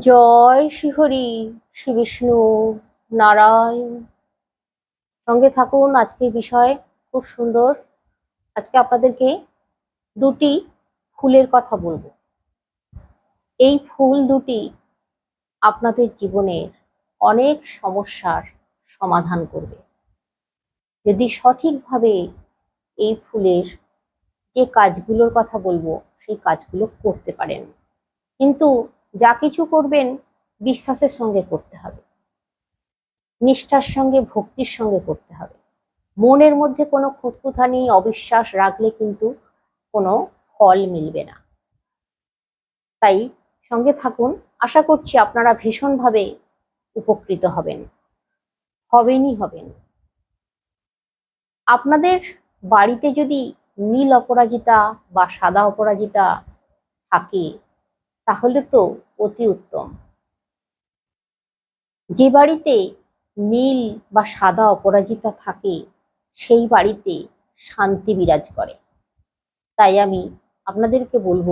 জয় শ্রীহরি শ্রী বিষ্ণু নারায়ণ। সঙ্গে থাকুন, আজকের বিষয় খুব সুন্দর। আজকে আপনাদেরকে দুটি ফুলের কথা বলব। এই ফুল দুটি আপনাদের জীবনের অনেক সমস্যার সমাধান করবে। যদি সঠিকভাবে এই ফুলের যে কাজগুলোর কথা বলব, সেই কাজগুলো করতে পারেন। কিন্তু যা কিছু করবেন বিশ্বাসের সঙ্গে করতে হবে। নিষ্ঠার সঙ্গে, ভক্তির সঙ্গে করতে হবে। মনের মধ্যে কোনো খুঁতখুঁতানি অবিশ্বাস রাখলে কিন্তু কোনো ফল মিলবে না। তাই সঙ্গে থাকুন। আশা করছি আপনারা ভীষণভাবে উপকৃত হবেন। হবেনই হবেন। আপনাদের বাড়িতে যদি নীল অপরাজিতা বা সাদা অপরাজিতা থাকে তাহলে তো অতি উত্তম। যে বাড়িতে নীল বা সাদা অপরাজিতা থাকে, সেই বাড়িতে শান্তি বিরাজ করে। তাই আমি আপনাদেরকে বলব,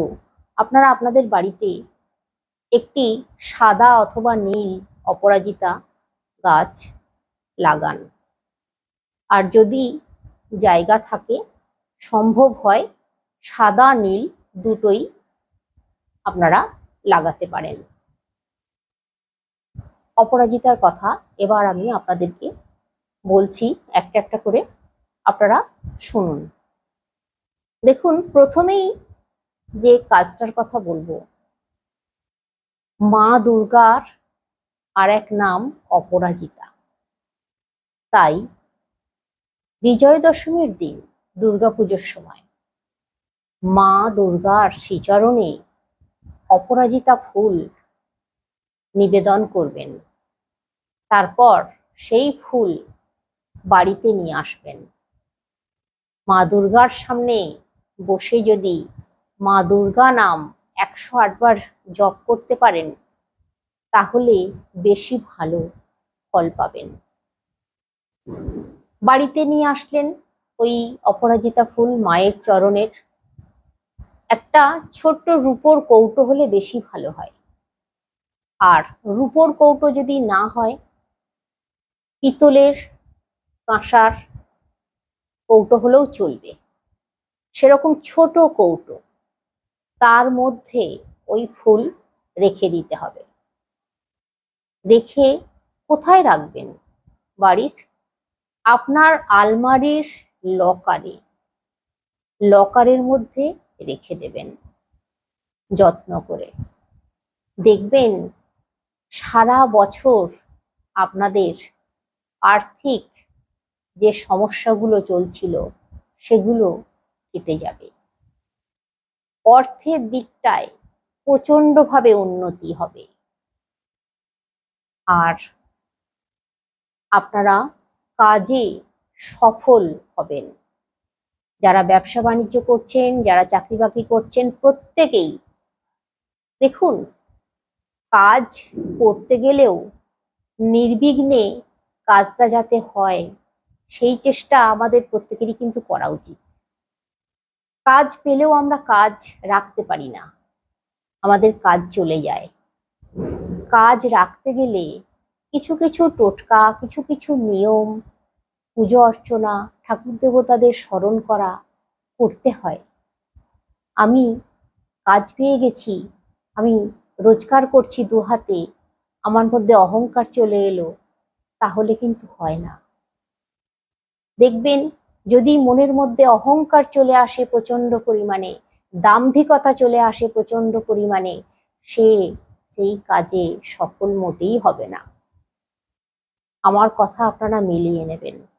আপনারা আপনাদের বাড়িতে একটি সাদা অথবা নীল অপরাজিতা গাছ লাগান। আর যদি জায়গা থাকে, সম্ভব হয় সাদা নীল দুটোই আপনারা লাগাতে পারেন। অপরাজিতার কথা এবার আমি আপনাদেরকে বলছি একটা একটা করে আপনারা শুনুন। দেখুন, প্রথমেই যে কাজটার কথা বলব, মা দুর্গার আর এক নাম অপরাজিতা। তাই বিজয় দশমীর দিন দুর্গাপুজোর সময় মা দুর্গার শ্রীচরণে অপরাজিতা ফুল নিবেদন করবেন। তারপর সেই ফুল বাড়িতে নিয়ে আসবেন। মা দুর্গার সামনে বসে যদি মা দুর্গা নাম একশো আটবার জপ করতে পারেন, তাহলে বেশি ভালো ফল পাবেন। বাড়িতে নিয়ে আসলেন ওই অপরাজিতা ফুল মায়ের চরণের একটা ছোট্ট রূপোর কৌটো হলে বেশি ভালো হয়। আর রূপোর কৌটো যদি না হয়, পিতলের কাঁসার কৌটো হলেও চলবে। সেরকম ছোট কৌটো, তার মধ্যে ওই ফুল রেখে দিতে হবে। রেখে কোথায় রাখবেন? বাড়ির? আপনার আলমারির লকারে। লকারের মধ্যে রেখে দেবেন যত্ন করে। দেখবেন সারা বছর আপনাদের আর্থিক যে সমস্যাগুলো চলছিল, সেগুলো কেটে যাবে। অর্থের দিকটায় প্রচণ্ডভাবে উন্নতি হবে। আর আপনারা কাজে সফল হবেন। যারা ব্যবসা বাণিজ্য করছেন, যারা চাকরি বাকরি করছেন, প্রত্যেকেই দেখুন, কাজ করতে গেলেও নির্বিঘ্নে কাজটা যাতে হয়, সেই চেষ্টা আমাদের প্রত্যেকেরই কিন্তু করা উচিত। কাজ পেলেও আমরা কাজ রাখতে পারি না। আমাদের কাজ চলে যায়। কাজ রাখতে গেলে কিছু কিছু টোটকা, কিছু কিছু নিয়ম, পুজো অর্চনা ঠাকুর দেবতাদের স্মরণ করা করতে হয়। আমি কাজ পেয়ে গেছি, আমি রোজগার করছি দু হাতে, আমার মধ্যে অহংকার চলে এলো, তাহলে কিন্তু হয় না। দেখবেন, যদি মনের মধ্যে অহংকার চলে আসে প্রচণ্ড পরিমাণে, দাম্ভিকতা চলে আসে প্রচণ্ড পরিমাণে, সে সেই কাজে সফল মোটেই হবে না। আমার কথা আপনারা মিলিয়ে নেবেন।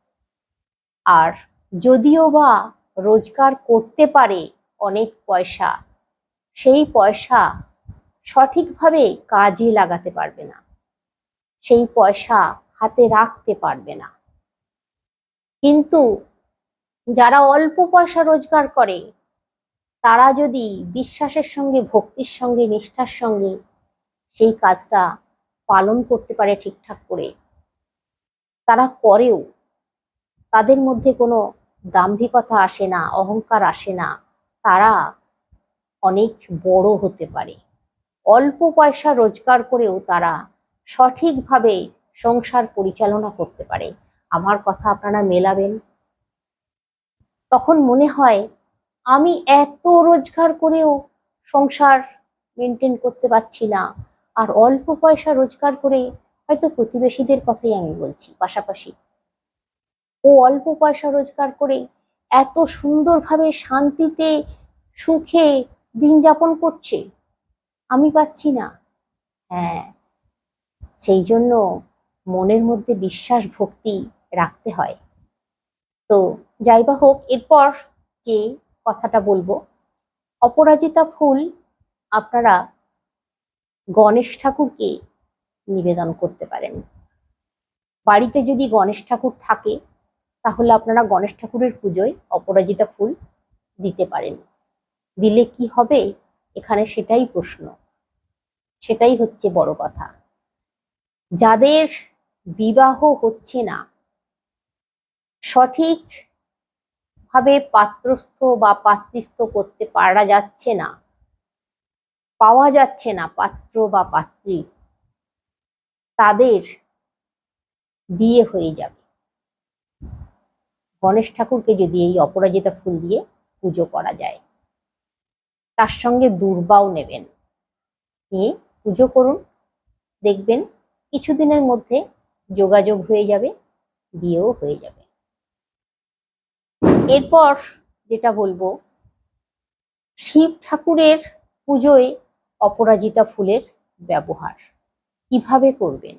আর যদিও বা রোজগার করতে পারে অনেক পয়সা, সেই পয়সা সঠিকভাবে কাজে লাগাতে পারবে না। সেই পয়সা হাতে রাখতে পারবে না। কিন্তু যারা অল্প পয়সা রোজগার করে, তারা যদি বিশ্বাসের সঙ্গে, ভক্তির সঙ্গে, নিষ্ঠার সঙ্গে সেই কাজটা পালন করতে পারে ঠিকঠাক করে, তারা করেও তাদের মধ্যে কোনো দাম্ভিকতা আসে না, অহংকার আসে না। তারা অনেক বড় হতে পারে। অল্প পয়সা রোজগার করেও তারা সঠিকভাবে সংসার পরিচালনা করতে পারে। আমার কথা আপনারা মেলাবেন। তখন মনে হয়, আমি এত রোজগার করেও সংসার মেনটেন করতে পারছি না। আর অল্প পয়সা রোজগার করে হয়তো প্রতিবেশীদের কথাই আমি বলছি। পাশাপাশি ও অল্প পয়সা রোজগার করে এত সুন্দরভাবে শান্তিতে, সুখে দিন যাপন করছে, আমি পাচ্ছি না। হ্যাঁ সেই জন্য মনের মধ্যে বিশ্বাস ভক্তি রাখতে হয়। তো যাই বা হোক, এরপর যে কথাটা বলব, অপরাজিতা ফুল আপনারা গণেশ ঠাকুরকে নিবেদন করতে পারেন। বাড়িতে যদি গণেশ ঠাকুর থাকে তাহলে আপনারা গণেশ ঠাকুরের পুজোয় অপরাজিতা ফুল দিতে পারেন। দিলে কি হবে? এখানে সেটাই প্রশ্ন। সেটাই হচ্ছে বড় কথা। যাদের বিবাহ হচ্ছে না সঠিক ভাবে পাত্রস্থ বা পাত্রস্থ করতে পারা যাচ্ছে না, পাওয়া যাচ্ছে না পাত্র বা পাত্রী, তাদের বিয়ে হয়ে যাবে। গণেশ ঠাকুরকে যদি এই অপরাজিতা ফুল দিয়ে পুজো করা যায়, তার সঙ্গে দুর্বাও নেবেন। নিয়ে পুজো করুন, দেখবেন কিছুদিনের মধ্যে যোগাযোগ হয়ে যাবে, বিয়েও হয়ে যাবে। এরপর যেটা বলব, শিব ঠাকুরের পুজোয় অপরাজিতা ফুলের ব্যবহার। কীভাবে করবেন?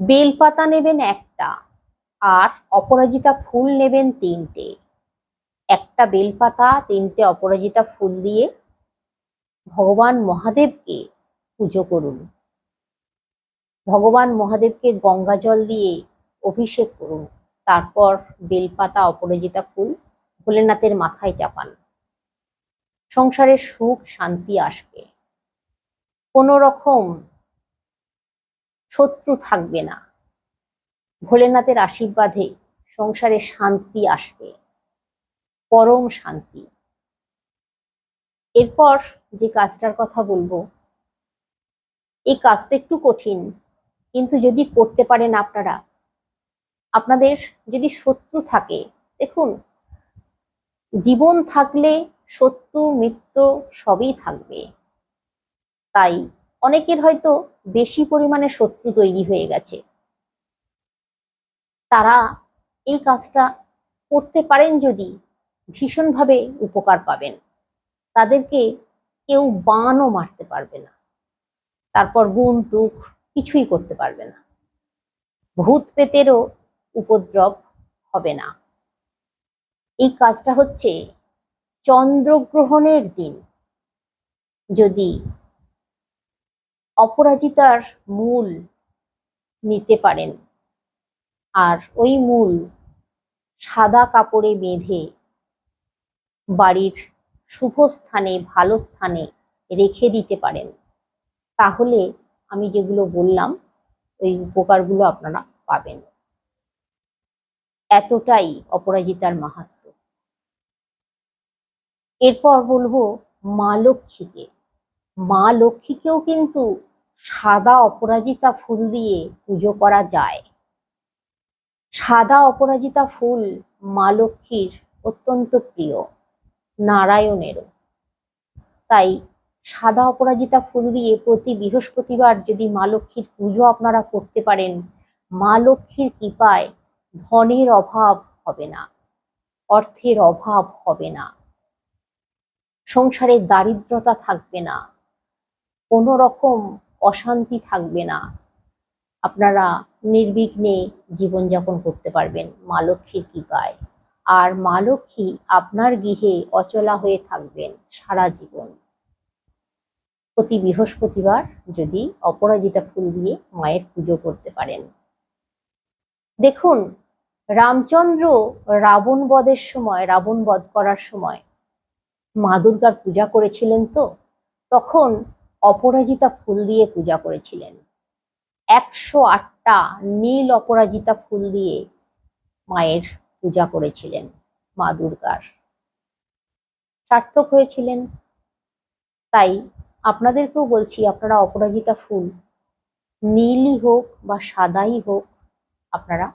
বেলপাতা নেবেন একটা আর অপরাজিতা ফুল নেবেন তিনটে। একটা বেলপাতা, তিনটে অপরাজিতা ফুল দিয়ে ভগবান মহাদেবকে পুজো করুন। ভগবান মহাদেবকে গঙ্গা জল দিয়ে অভিষেক করুন। তারপর বেলপাতা, অপরাজিতা ফুল ভোলেনাথের মাথায় চাপান। সংসারে সুখ, শান্তি আসবে। কোনো রকম শত্রু থাকবে না। ভোলেনাথের আশীর্বাদে সংসারে শান্তি আসবে, পরম শান্তি। এরপর যে কাজটার কথা বলব, এই কাজটা একটু কঠিন, কিন্তু যদি করতে পারেন আপনারা, আপনাদের যদি শত্রু থাকে, দেখুন, জীবন থাকলে শত্রু মৃত্যু সবই থাকবে। তাই অনেকের হয়তো বেশি পরিমাণে শত্রু তৈরি হয়ে গেছে। তারা এই কাজটা করতে পারেন যদি ভীষণভাবে উপকার পাবেন। তাদেরকে কেউ বানও মারতে পারবে না। তারপর গুণ, দুঃখ কিছুই করতে পারবে না। ভূত পেতেরও উপদ্রব হবে না। এই কাজটা হচ্ছে চন্দ্রগ্রহণের দিন। যদি অপরাজিতার মূল নিতে পারেন আর ওই মূল সাদা কাপড়ে বেঁধে বাড়ির শুভ স্থানে, ভালো স্থানে রেখে দিতে পারেন। তাহলে আমি যেগুলো বললাম, ওই উপকারগুলো আপনারা পাবেন। এতটাই অপরাজিতার মাহাত্ম। এরপর বলব মা লক্ষ্মীকে। মা লক্ষ্মীকেও কিন্তু সাদা অপরাজিতা ফুল দিয়ে পুজো করা যায়। সাদা অপরাজিতা ফুল মা লক্ষ্মীর অত্যন্ত প্রিয়, নারায়ণেরও। তাই সাদা অপরাজিতা ফুল দিয়ে প্রতি বৃহস্পতিবার যদি মা লক্ষ্মীর পুজো আপনারা করতে পারেন, মা লক্ষ্মীর কৃপায় ধনের অভাব হবে না, অর্থের অভাব হবে না, সংসারে দারিদ্রতা থাকবে না কোনো রকম অশান্তি থাকবে না। আপনারা নির্বিঘ্নে জীবনযাপন করতে পারবেন। মা লক্ষ্মীর কৃপায়। আর মা লক্ষ্মী আপনার গৃহে অচলা হয়ে থাকবেন সারা জীবন। প্রতি বৃহস্পতিবার যদি অপরাজিতা ফুল দিয়ে মায়ের পুজো করতে পারেন। দেখুন, রামচন্দ্র রাবণ বধের সময়, রাবণ বধ করার সময় মা দুর্গার পূজা করেছিলেন তো? তখন অপরাজিতা ফুল দিয়ে পূজা করেছিলেন। একশো আটটা নীল অপরাজিতা ফুল দিয়ে মায়ের পূজা করেছিলেন মা দুর্গার। সার্থক হয়েছিলেন। তাই আপনাদেরকেও বলছি, আপনারা অপরাজিতা ফুল, নীলই হোক বা সাদাই হোক, আপনারা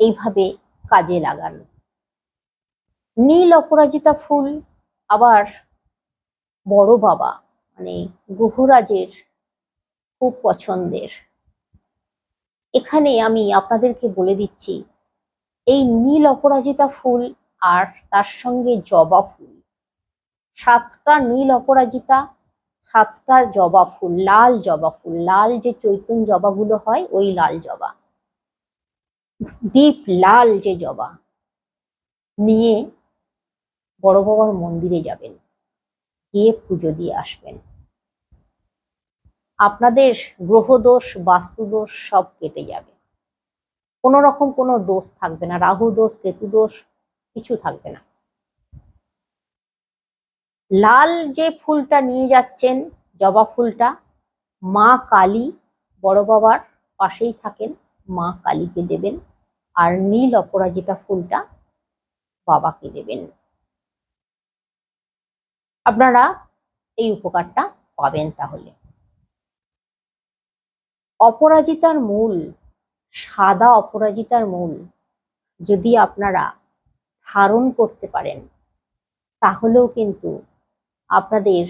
এইভাবে কাজে লাগান। নীল অপরাজিতা ফুল আবার বড় বাবা মানে গ্রহরাজের খুব পছন্দের। এখানে আমি আপনাদেরকে বলে দিচ্ছি, এই নীল অপরাজিতা ফুল আর তার সঙ্গে জবা ফুল। সাতটা নীল অপরাজিতা, সাতটা জবা ফুল, লাল জবা ফুল। লাল যে চৈতন্য জবাগুলো হয়, ওই লাল জবা। ডিপ লাল যে জবা নিয়ে বড় বাবার মন্দিরে যাবেন, গিয়ে পুজো দিয়ে আসবেন। আপনাদের গ্রহদোষ, বাস্তুদোষ সব কেটে যাবে। কোনো রকম কোনো দোষ থাকবে না, রাহু দোষ, কেতু দোষ, কিছু থাকবে না। লাল যে ফুলটা নিয়ে যাচ্ছেন, জবা ফুলটা, মা কালী বড় বাবার পাশেই থাকেন, মা কালীকে দেবেন আর নীল অপরাজিতা ফুলটা বাবাকে দেবেন। আপনারা এই উপকারটা পাবেন তাহলে। অপরাজিতার মূল, সাদা অপরাজিতার মূল যদি আপনারা ধারণ করতে পারেন, তাহলেও কিন্তু আপনাদের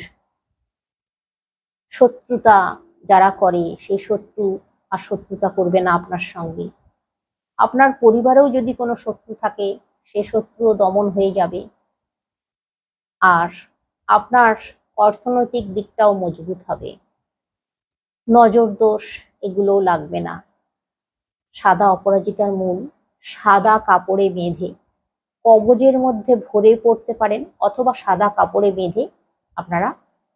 শত্রুতা যারা করে, সেই শত্রু আর শত্রুতা করবে না আপনার সঙ্গে। আপনার পরিবারেও যদি কোনো শত্রু থাকে, সে শত্রুও দমন হয়ে যাবে। আর আপনার অর্থনৈতিক দিকটাও মজবুত হবে। নজর দোষ এগুলোও লাগবে না। সাদা অপরাজিতার মূল সাদা কাপড়ে বেঁধে কবজের মধ্যে ভরে পড়তে পারেন অথবা সাদা কাপড়ে বেঁধে আপনারা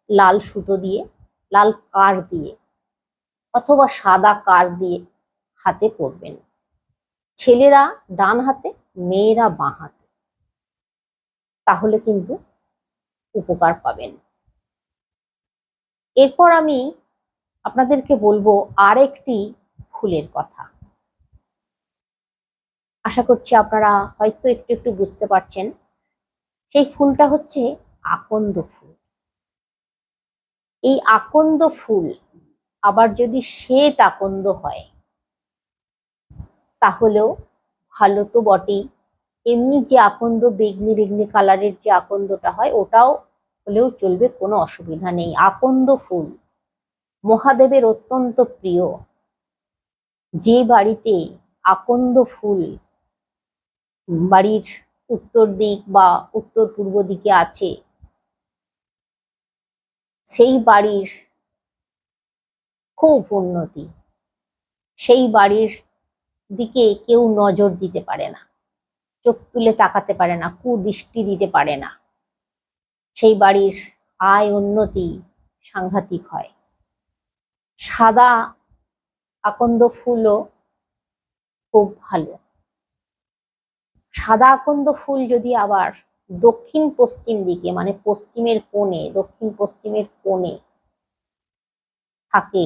লাল সুতো দিয়ে, লাল কার দিয়ে অথবা সাদা কার দিয়ে হাতে পরবেন। ছেলেরা ডান হাতে, মেয়েরা বাঁ হাতে। তাহলে কিন্তু উপকার পাবেন। এরপর আমি আপনাদেরকে বলব আরেকটি ফুলের কথা। আশা করছি আপনারা হয়তো একটু একটু বুঝতে পারছেন। সেই ফুলটা হচ্ছে আকন্দ ফুল। এই আকন্দ ফুল আবার যদি শ্বেত আকন্দ হয়, তাহলেও ভালো তো বটেই। এমনি যে আকন্দ, বেগনি বেগনি কালারের যে আকন্দটা হয়, ওটাও হলেও চলবে, কোনো অসুবিধা নেই। আকন্দ ফুল মহাদেবের অত্যন্ত প্রিয়। যে বাড়িতে আকন্দ ফুল বাড়ির উত্তর দিক বা উত্তর পূর্ব দিকে আছে, সেই বাড়ির খুব উন্নতি। সেই বাড়ির দিকে কেউ নজর দিতে পারে না, চোখ তুলে তাকাতে পারে না, কুদৃষ্টি দিতে পারে না। সেই বাড়ির আয় উন্নতি সাংঘাতিক হয়। সাদা আকন্দ ফুলও খুব ভালো। সাদা আকন্দ ফুল যদি আবার দক্ষিণ পশ্চিম দিকে মানে পশ্চিমের কোণে, দক্ষিণ পশ্চিমের কোণে থাকে,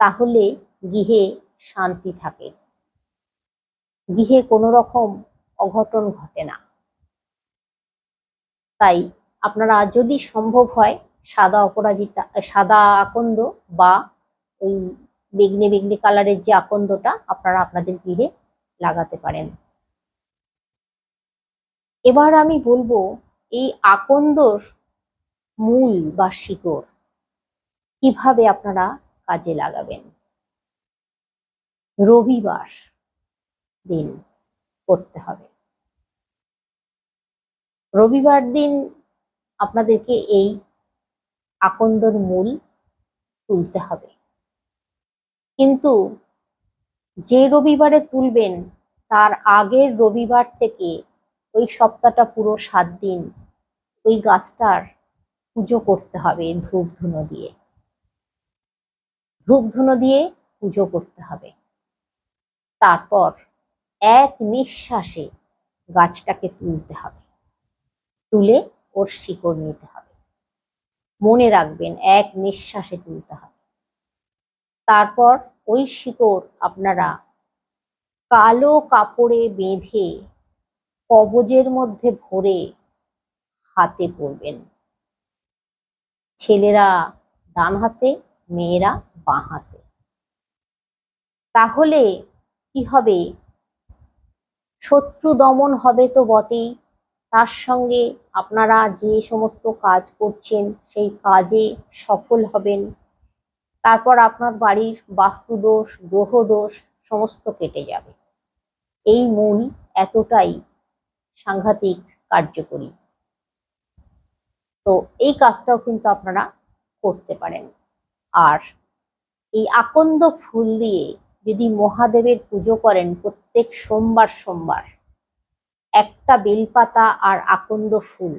তাহলে গৃহে শান্তি থাকে। গৃহে কোনো রকম অঘটন ঘটে না। তাই আপনারা যদি সম্ভব হয় সাদা অপরাজিতা, সাদা আকন্দ বা ওই বেগনি বেগনি কালারের যে আকন্দটা আপনারা আপনাদের গৃহে লাগাতে পারেন। এবার আমি বলব এই আকন্দর মূল বা শিকড় কীভাবে আপনারা কাজে লাগাবেন। রবিবার দিন করতে হবে। রবিবার দিন আপনাদেরকে এই আকন্দর মূল তুলতে হবে। কিন্তু যে রবিবারে তুলবেন, তার আগের রবিবার থেকে ওই সপ্তাহটা পুরো সাত দিন ওই গাছটার পুজো করতে হবে ধূপ ধুনো দিয়ে। ধূপ ধুনো দিয়ে পুজো করতে হবে। তারপর এক নিঃশ্বাসে গাছটাকে তুলতে হবে। তুলে ওর শিকড় নিতে হবে। মনে রাখবেন, এক নিঃশ্বাসে তুলতে হবে। তারপর ওই শিকড় আপনারা কালো কাপড়ে বেঁধে কবজের মধ্যে ভরে হাতে পরবেন। ছেলেরা ডান হাতে, মেয়েরা বাঁ হাতে। তাহলে কি হবে? শত্রু দমন হবে তো বটেই। তার সঙ্গে আপনারা যে সমস্ত কাজ করছেন, সেই কাজে সফল হবেন। তারপর আপনার বাড়ির বাস্তুদোষ গ্রহদোষ সমস্ত কেটে যাবে। এই মূল এতটাই সাংঘাতিক কার্যকরী। তো এই কাজটাও কিন্তু আপনারা করতে পারেন। আর এই আকন্দ ফুল দিয়ে যদি মহাদেবের পুজো করেন প্রত্যেক সোমবার সোমবার, একটা বেলপাতা আর আকন্দ ফুল,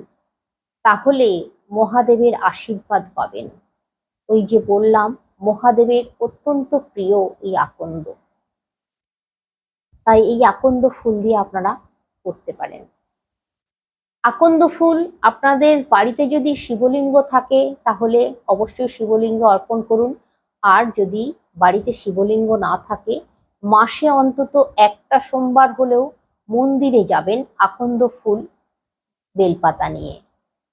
তাহলে মহাদেবের আশীর্বাদ পাবেন। ওই যে বললাম মহাদেবের অত্যন্ত প্রিয় এই আকন্দ। তাই এই আকন্দ ফুল দিয়ে আপনারা করতে পারেন। আকন্দ ফুল আপনাদের বাড়িতে যদি শিবলিঙ্গ থাকে, তাহলে অবশ্যই শিবলিঙ্গ অর্পণ করুন। আর যদি বাড়িতে শিবলিঙ্গ না থাকে, মাসে অন্তত একটা সোমবার হলেও মন্দিরে যাবেন আকন্দ ফুল বেলপাতা নিয়ে।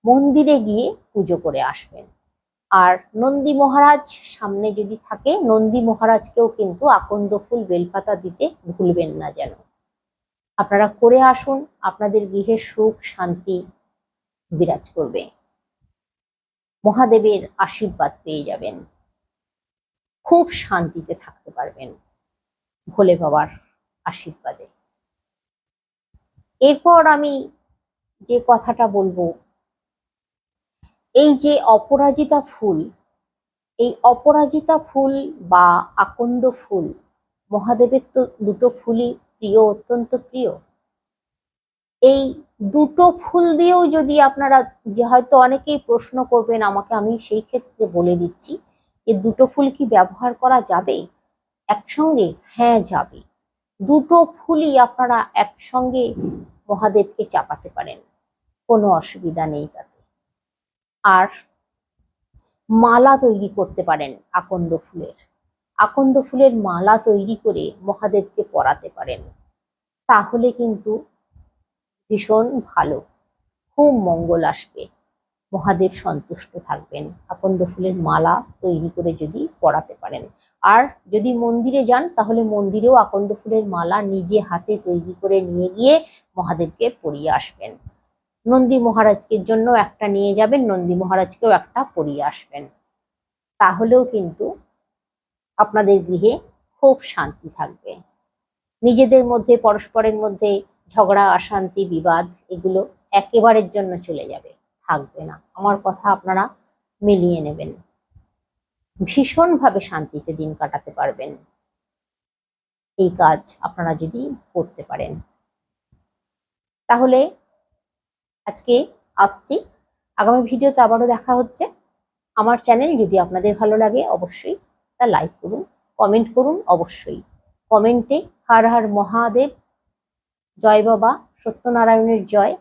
মন্দিরে গিয়ে পুজো করে আসবেন। আর নন্দী মহারাজ সামনে যদি থাকে, নন্দী মহারাজকেও কিন্তু আকন্দ ফুল বেলপাতা দিতে ভুলবেন না যেন। আপনারা করে আসুন, আপনাদের গৃহে সুখ, শান্তি বিরাজ করবে। মহাদেবের আশীর্বাদ পেয়ে যাবেন। খুব শান্তিতে থাকতে পারবেন ভোলে বাবার আশীর্বাদে। এরপর আমি যে কথাটা বলব এই যে অপরাজিতা ফুল, এই অপরাজিতা ফুল বা আকন্দ ফুল, মহাদেবের তো দুটো ফুলই প্রিয়, অত্যন্ত প্রিয়। এই দুটো ফুল দিয়েও যদি আপনারা যে হয়তো অনেকেই প্রশ্ন করবেন আমাকে, আমি সেই ক্ষেত্রে বলে দিচ্ছি যে দুটো ফুল কি ব্যবহার করা যাবে? একসঙ্গে? হ্যাঁ যাবে। দুটো ফুলই আপনারা একসঙ্গে মহাদেবকে চাপাতে পারেন। কোনো অসুবিধা নেই তাতে। আর মালা তৈরি করতে পারেন আকন্দ ফুলের। আকন্দ ফুলের মালা তৈরি করে মহাদেবকে পরাতে পারেন। তাহলে কিন্তু ভীষণ ভালো, খুব মঙ্গল আসবে। মহাদেব সন্তুষ্ট থাকবেন, আকন্দ ফুলের মালা তৈরি করে যদি পরাতে পারেন। আর যদি মন্দিরে যান, তাহলে মন্দিরেও আকন্দ ফুলের মালা নিজে হাতে তৈরি করে নিয়ে গিয়ে মহাদেবকে পরিয়ে আসবেন। নন্দী মহারাজকের জন্য একটা নিয়ে যাবেন, নন্দী মহারাজকেও একটা পরিয়ে আসবেন। তাহলেও কিন্তু আপনাদের গৃহে খুব শান্তি থাকবে। নিজেদের মধ্যে, পরস্পরের মধ্যে ঝগড়া, অশান্তি, বিবাদ এগুলো একেবারের জন্য চলে যাবে, থাকবে না। আমার কথা আপনারা মিলিয়ে নেবেন। ভীষণভাবে শান্তিতে দিন কাটাতে পারবেন। এই কাজ আপনারা যদি করতে পারেন। তাহলে আজকে আসছি। আগামী ভিডিওতে আবারও দেখা হচ্ছে। আমার চ্যানেল যদি আপনাদের ভালো লাগে অবশ্যই তা লাইক করুন, কমেন্ট করুন অবশ্যই। কমেন্টে হার হার মহাদেব, জয় বাবা, সত্যনারায়ণের জয়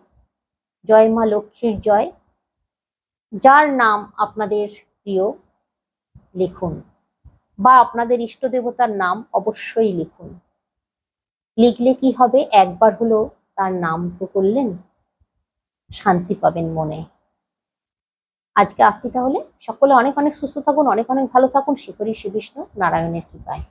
জয় মা লক্ষ্মীর জয়। যার নাম আপনাদের প্রিয় লিখুন বা আপনাদের ইষ্ট দেবতার নাম অবশ্যই লিখুন। লিখলে কি হবে? একবার হলো তার নাম তো করলেন। শান্তি পাবেন মনে। আজকে আসছি তাহলে। সকলে অনেক অনেক সুস্থ থাকুন, অনেক অনেক ভালো থাকুন। শিখরি শ্রী বিষ্ণু নারায়ণের কৃপায়।